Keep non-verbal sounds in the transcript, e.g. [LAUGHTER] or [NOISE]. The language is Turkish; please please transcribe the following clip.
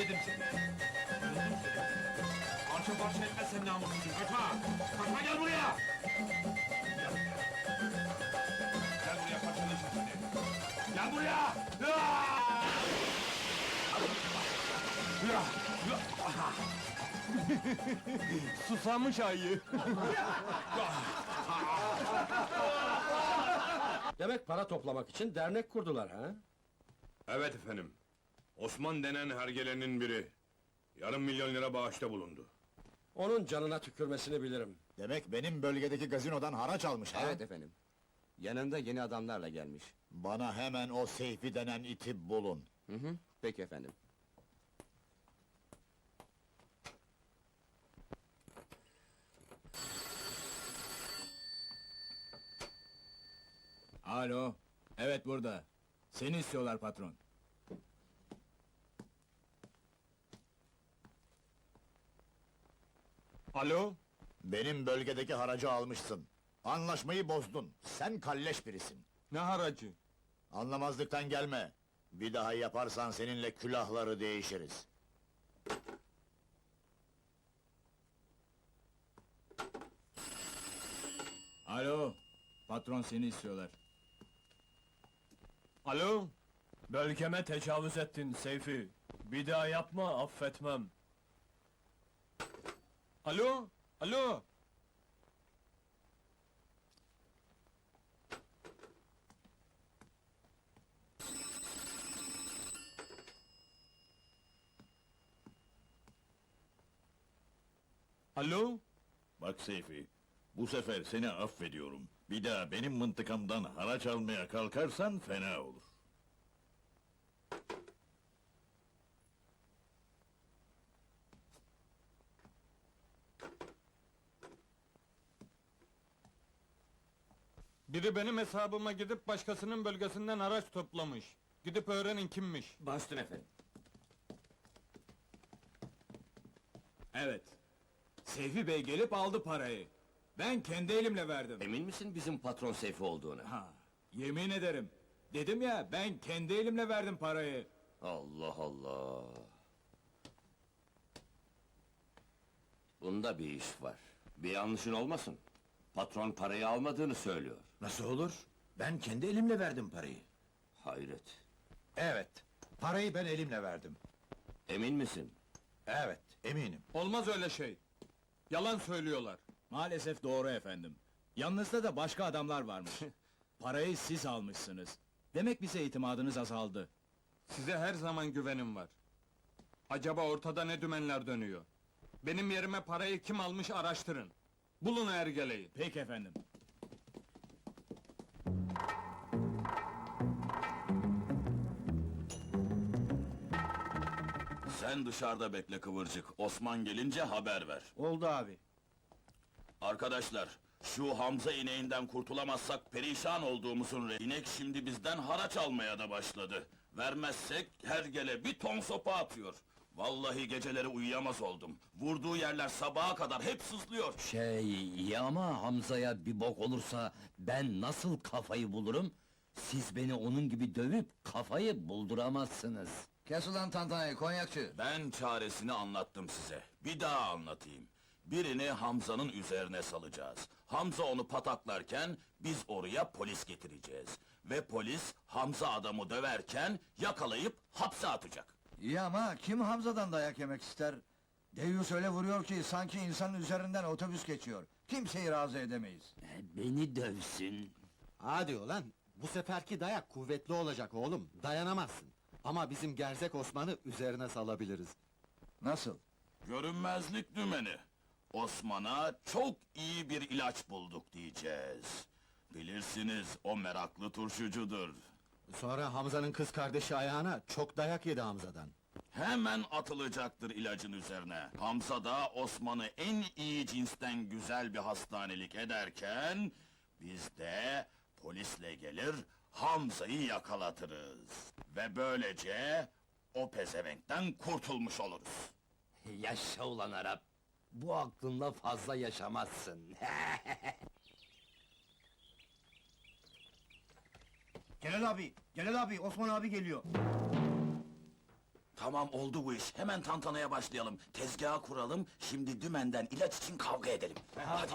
yedim seni. Öldüm seni. Parça parça etmezsen namussuzum. Kaçma! Kaçma gel buraya! Gel buraya. Gel buraya parçalayacağım seni. Gel buraya! Hıa! Hıa! Hıa! Susamış ayı. Demek para toplamak için dernek kurdular ha? Evet efendim. Osman denen hergelenin biri. Yarım milyon lira bağışta bulundu. Onun canına tükürmesini bilirim. Demek benim bölgedeki gazinodan haraç almış ha? Evet efendim. Yanında yeni adamlarla gelmiş. Bana hemen o Seyfi denen iti bulun. Hı hı. Peki efendim. Alo. Evet burada. Seni istiyorlar patron. Alo. Benim bölgedeki haracı almışsın. Anlaşmayı bozdun. Sen kalleş birisin. Ne haracı? Anlamazlıktan gelme. Bir daha yaparsan seninle külahları değişiriz. Alo. Patron seni istiyorlar. Alo. Bölgeme tecavüz ettin Seyfi. Bir daha yapma affetmem. Alo. Alo. Alo. Bak Seyfi, bu sefer seni affediyorum. Bir daha benim mıntıkamdan haraç almaya kalkarsan fena olur. Biri benim hesabıma gidip başkasının bölgesinden araç toplamış. Gidip öğrenin kimmiş. Bastın efendim. Evet. Seyfi Bey gelip aldı parayı. Ben kendi elimle verdim. Emin misin bizim patron Seyfi olduğunu? Ha, yemin ederim. Dedim ya, ben kendi elimle verdim parayı. Allah Allah. Bunda bir iş var. Bir yanlışın olmasın. Patron parayı almadığını söylüyor. Nasıl olur? Ben kendi elimle verdim parayı. Hayret. Evet, parayı ben elimle verdim. Emin misin? Evet, eminim. Olmaz öyle şey. Yalan söylüyorlar. Maalesef doğru efendim. Yanınızda da başka adamlar varmış. [LAUGHS] Parayı siz almışsınız. Demek bize itimadınız azaldı. Size her zaman güvenim var. Acaba ortada ne dümenler dönüyor? Benim yerime parayı kim almış araştırın. Bulun ergeleyi. Peki efendim. Sen dışarıda bekle kıvırcık, Osman gelince haber ver. Oldu abi. Arkadaşlar, şu Hamza ineğinden kurtulamazsak perişan olduğumuzun re... İnek şimdi bizden haraç almaya da başladı. Vermezsek her gele bir ton sopa atıyor. Vallahi geceleri uyuyamaz oldum. Vurduğu yerler sabaha kadar hep sızlıyor. Şey, iyi ama Hamza'ya bir bok olursa ben nasıl kafayı bulurum? Siz beni onun gibi dövüp kafayı bulduramazsınız. Kes ulan tantanayı, konyakçı. Ben çaresini anlattım size. Bir daha anlatayım. Birini Hamza'nın üzerine salacağız. Hamza onu pataklarken biz oraya polis getireceğiz. Ve polis Hamza adamı döverken yakalayıp hapse atacak. İyi ama kim Hamza'dan dayak yemek ister? Deyyus öyle vuruyor ki sanki insanın üzerinden otobüs geçiyor. Kimseyi razı edemeyiz. Beni dövsün. Hadi ulan, bu seferki dayak kuvvetli olacak oğlum, dayanamazsın. Ama bizim gerzek Osman'ı üzerine salabiliriz. Nasıl? Görünmezlik dümeni. Osman'a çok iyi bir ilaç bulduk diyeceğiz. Bilirsiniz o meraklı turşucudur. Sonra Hamza'nın kız kardeşi ayağına çok dayak yedi Hamza'dan. Hemen atılacaktır ilacın üzerine. Hamza da Osman'ı en iyi cinsten güzel bir hastanelik ederken... ...biz de polisle gelir, Hamza'yı yakalatırız. Ve böylece o pezevenkten kurtulmuş oluruz. Yaşa ulan Arap. Bu aklınla fazla yaşamazsın. [LAUGHS] Celal abi, Celal abi, Osman abi geliyor. Tamam oldu bu iş. Hemen tantanaya başlayalım. Tezgaha kuralım. Şimdi dümenden ilaç için kavga edelim. Hadi.